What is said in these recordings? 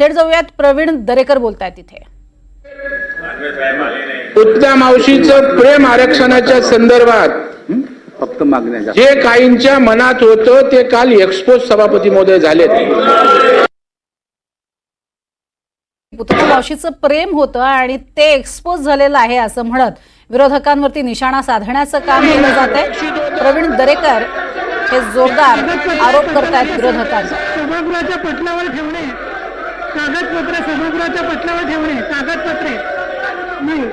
थेट जाऊयात. प्रवीण दरेकर बोलतायत तिथे उत्तम मावशीचं प्रेम आरक्षणाच्या संदर्भात फक्त मागण्या जे काहींच्या मनात होतं ते काल एक्सपोज सभापती महोदय झालेत. पुतळा मावशीचं प्रेम होतं आणि ते एक्सपोज झालेलं आहे असं म्हणत विरोधकांवरती निशाणा साधण्याचं काम केलं जात आहे. प्रवीण दरेकर हे जोरदार आरोप करतायत विरोधकांचा सभागृहाच्या पटलावर ठेवणे. कागदपत्रे सभागृहाच्या पटलावर ठेवणे कागदपत्रे. नाही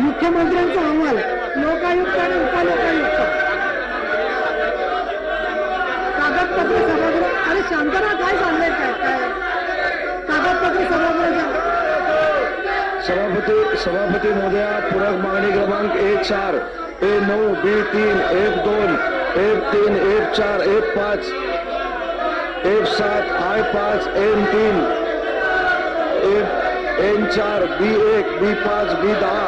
मुख्यमंत्र्यांचा अहवाल लोकायुक्त आणि उपलोकायुक्त. कागदपत्रे सभागृह अरे शांतना काय सांगले काय काय? सभागृहाच्या. सभापती सभापती महोदया पूरक मागणी क्रमांक एक चार ए नऊ बी तीन एफ दोन एफ तीन एफ चार एफ पाच एफ सात आय पाच एम तीन. एफ एन चार बी एक बी पाच बी दहा.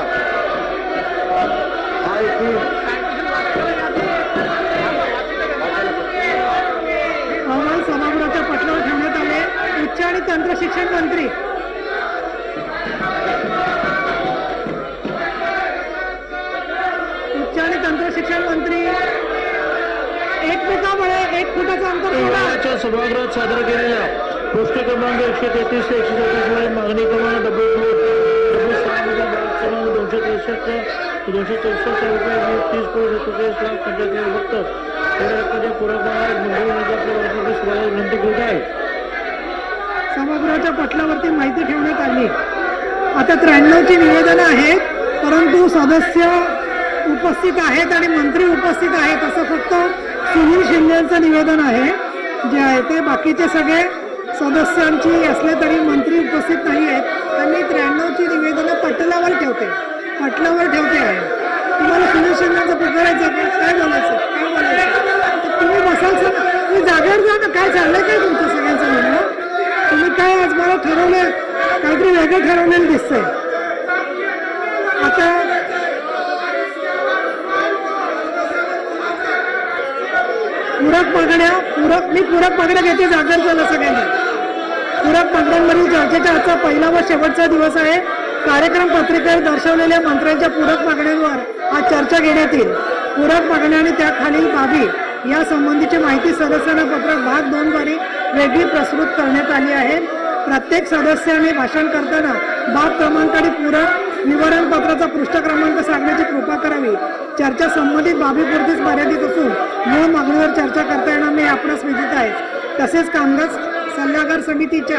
आय तीन. अहवाल सभागृहाच्या पटलावर ठेवण्यात आले. उच्च आणि तंत्र शिक्षण मंत्री. उच्च आणि तंत्र शिक्षण मंत्री. एकमेकामुळे एक फुटाचं अंतर सभागृहात सादर केलेल्या गोष्ट क्रमांक एकशे तेहतीस ते एकशे तेहतीसमध्ये मागणी क्रमांक डबल टू डबल सहामध्ये भाग क्रमांक दोनशे त्रेसष्ट दोनशे त्रेसष्ट रुपये तीस कोटी एकोणचाळीस लाख पंच्याहत्तर फक्त तेरा एकाच्या पूरक सुरुवात विनंती करीत आहे. सभागृहाच्या पटलावरती माहिती ठेवण्यात आली. आता त्र्याण्णवची निवेदनं आहेत परंतु सदस्य उपस्थित आहेत आणि मंत्री उपस्थित आहेत असं फक्त सुनील शिंदेचं निवेदन आहे. जे आहे ते बाकीचे सगळे सदस्यांची असले तरी मंत्री उपस्थित नाही आहेत. त्यांनी त्र्याण्णवची निवेदनं पटलावर ठेवते. पटलावर ठेवते आहे. तुम्हाला सुनील शिंदेचं पुकारायचं काय बोलायचं? काय बोलायचं? तुम्ही बसाल सर. तुम्ही जागेवर जा ना. काय चाललंय काय तुमचं सगळ्यांचं म्हणणं? तुम्ही काय आज मला ठरवलं काहीतरी वेगळं ठरवलेलं दिसतंय. आता पूरक मागण्या पूरक मी पूरक मागण्या घेते जागर झालं सगळ्यांनी. पूरक मागण्यांवरील चर्चेचा आजचा पहिला व शेवटचा दिवस आहे. कार्यक्रम पत्रिकेवर दर्शवलेल्या मंत्र्यांच्या पूरक मागण्यांवर आज चर्चा घेण्यात येईल. पूरक मागण्या आणि त्याखालील बाबी या संबंधीची माहिती सदस्यांना पत्रक भाग दोन द्वारे वेगळी प्रस्तुत करण्यात आली आहे. प्रत्येक सदस्याने भाषण करताना बाब क्रमांक आणि पूरक निवारण पत्राचा पृष्ठ क्रमांक सांगण्याची कृपा करावी. चर्चा संबंधित बाबीपुरतीच मर्यादित असून मूळ मागणीवर चर्चा करता येणार नाही आपणास विदित आहे. तसेच कामगार सल्लागार समितीच्या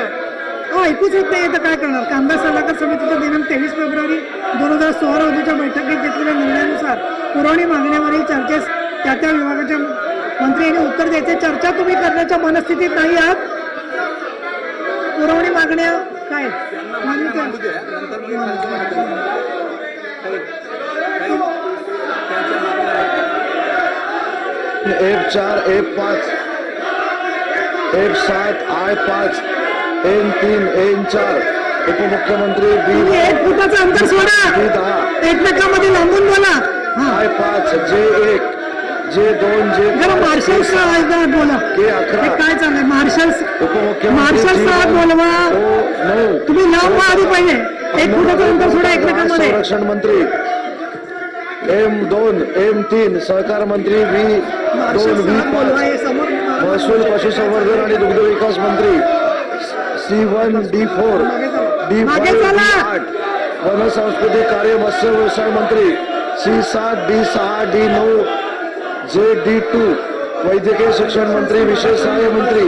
हो ऐकूच होत नाही तर काय करणार. कामगार सल्लागार समितीच्या दिनांक तेवीस फेब्रुवारी दोन हजार सोळा रोजीच्या बैठकीत घेतलेल्या निर्णयानुसार पुरवणी मागण्यावरील चर्चेस त्या त्या विभागाच्या मंत्री यांनी उत्तर द्यायचे. चर्चा तुम्ही करण्याच्या मनस्थितीत नाही आहात. पुरवणी मागण्या काय? काय? एफ चार एफ पाच. एफ सात आय पाच. एन तीन एन चार. उपमुख्यमंत्री बी. एक फुटाचं अंतर सोडा. दहा. एकमेकांमध्ये लांबून बोला. हा. आय पाच जे एक. जे दोन जे जरा मार्शल बोला. के अकरा. हे काय चाललंय? मार्शल उपमुख्यमंत्री मार्शल साहेब बोलवा. ओ नऊ. तुम्ही लांब व्हा आधी पहिले एक फुटाचं अंतर सोडा एकमेकांमध्ये. संरक्षण मंत्री. एम दोन. एम तीन. सहकार मंत्री व्ही मार्शल दोन व्ही साहेब बोलवा हे पाच समोर महसूल पशुसंवर्धन आणि दुग्ध विकास मंत्री C one D four D. आठ वन सांस्कृतिक कार्य मत्स्य व्यवसाय मंत्री सी सात डी सहा डी नऊ जे डी टू वैद्यकीय शिक्षण मंत्री विशेष सहाय्य मंत्री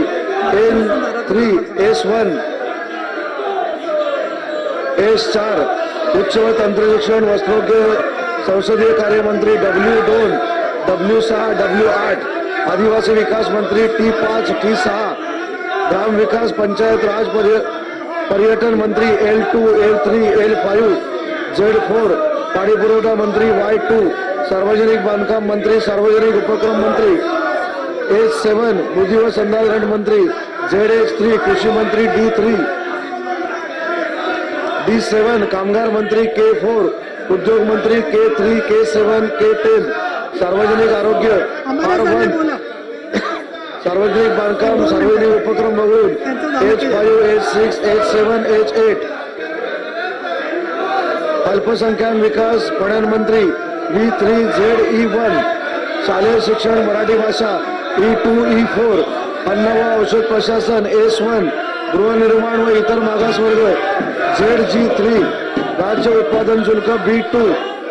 N three S one S चार उच्च व तंत्र शिक्षण वस्त्रोद्योग संसदीय कार्यमंत्री डब्ल्यू दोन डब्ल्यू सहा डब्ल्यू आठ आदिवासी विकास मंत्री टी पाच टी सहा ग्राम विकास पंचायत राज पर्य पर्यटन मंत्री L two L three L five Z four पाणी पुरवठा मंत्री वाय टू सार्वजनिक बांधकाम मंत्री सार्वजनिक उपक्रम मंत्री एस सेवन बुद्धी व संधारण मंत्री झेड एच थ्री कृषी मंत्री डी थ्री डी सेवन कामगार मंत्री के फोर उद्योग मंत्री के थ्री के सेवन के टेन सार्वजनिक आरोग्य सार्वजनिक बांधकाम सार्वजनिक उपक्रम बघून H five H six H seven H eight अल्पसंख्याक विकास प्रधानमंत्री V three Z E one. शालेय शिक्षण मराठी भाषा ई टू ई फोर. अन्न व औषध प्रशासन एस वन. गृहनिर्माण व इतर मागासवर्ग झेड जी थ्री. राज्य उत्पादन शुल्क बी टू.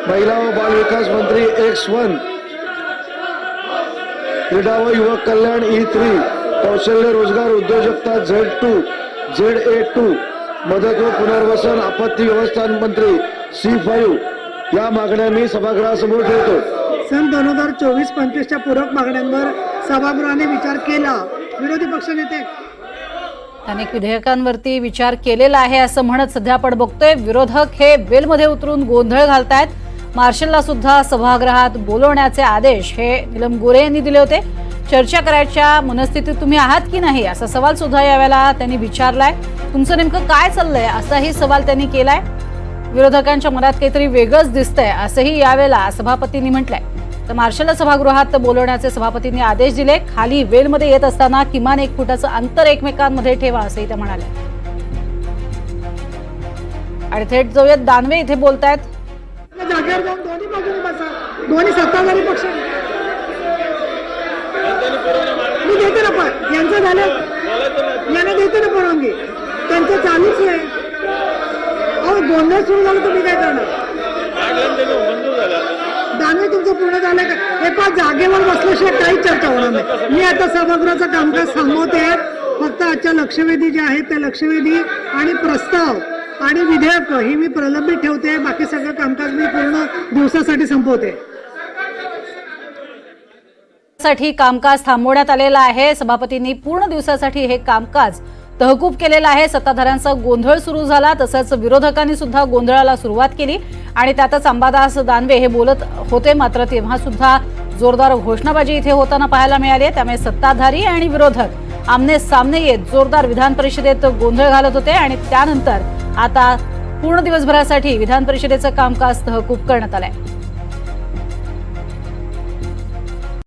महिला व बाल विकास मंत्री एक्स वन क्रीडा व युवक कल्याण ई थ्री कौशल्य रोजगार उद्योजकता Z two Z A two मदत व पुनर्वसन आपत्ती व्यवस्थापन मंत्री सी फाईव्ह या मागण्या मी सभागृहासमोर ठेवतो. सन दोन हजार चोवीस पंचवीसच्या पूरक मागण्यांवर सभागृहाने विचार केला. विरोधी पक्षनेते अनेक विधेयकांवरती विचार केलेला आहे असं म्हणत सध्या आपण बघतोय. विरोधक हे वेलमध्ये उतरून गोंधळ घालतायत. मार्शलला सुद्धा सभागृहात बोलवण्याचे आदेश हे निलम गोरे यांनी दिले होते. चर्चा करायच्या मनस्थितीत तुम्ही आहात की नाही? असा सवाल सुद्धा यावेळेला त्यांनी विचारलाय. तुमचं नेमकं काय चाललंय? असाही सवाल त्यांनी केलाय. विरोधकांच्या मनात काहीतरी वेगळंच दिसतंय असंही यावेळेला सभापतींनी म्हटलंय. तर मार्शलला सभागृहात बोलवण्याचे सभापतींनी आदेश दिले. खाली वेलमध्ये येत असताना किमान एक फुटाचं अंतर एकमेकांमध्ये ठेवा असंही त्या म्हणाल्या. आणि थेट जाऊयात दानवे इथे बोलतायत. जागेवर जाऊन दोन्ही बाजूने बसा. दोन्ही सत्ताधारी पक्ष. मी देते ना पण. यांचं झालं. यांना देते ना परवानगी. त्यांचं चालूच आहे. अहो गोंधळ सुरू झालं तुम्ही काय करणार? दानवे तुमचं पूर्ण झालं का? हे पा जागेवर बसल्याशिवाय काहीच चर्चा होणार नाही. मी आता सभागृहाचं कामकाज थांबवते. फक्त आजच्या लक्षवेधी ज्या आहेत त्या लक्षवेधी आणि प्रस्ताव आणि विधेयक ही मी प्रलंबित ठेवते बाकी सगळं कामकाज मी पूर्ण दिवसासाठी संपवते. साठी कामकाज थांबवण्यात आलेलं आहे. सभापतींनी पूर्ण दिवसासाठी हे कामकाज तहकूब केलेलं आहे. सत्ताधाऱ्यांचा गोंधळ सुरू झाला तसंच विरोधकांनी सुद्धा गोंधळाला सुरुवात केली. आणि त्यातच अंबादास दानवे हे बोलत होते मात्र तेव्हा सुद्धा जोरदार घोषणाबाजी इथे होताना पाहायला मिळाली. त्यामुळे सत्ताधारी आणि विरोधक आमने सामने येत जोरदार विधान परिषदेत गोंधळ घालत होते आणि त्यानंतर आता पूर्ण दिवसभरासाठी विधान परिषदेचं कामकाज तहकूब करण्यात आलंय.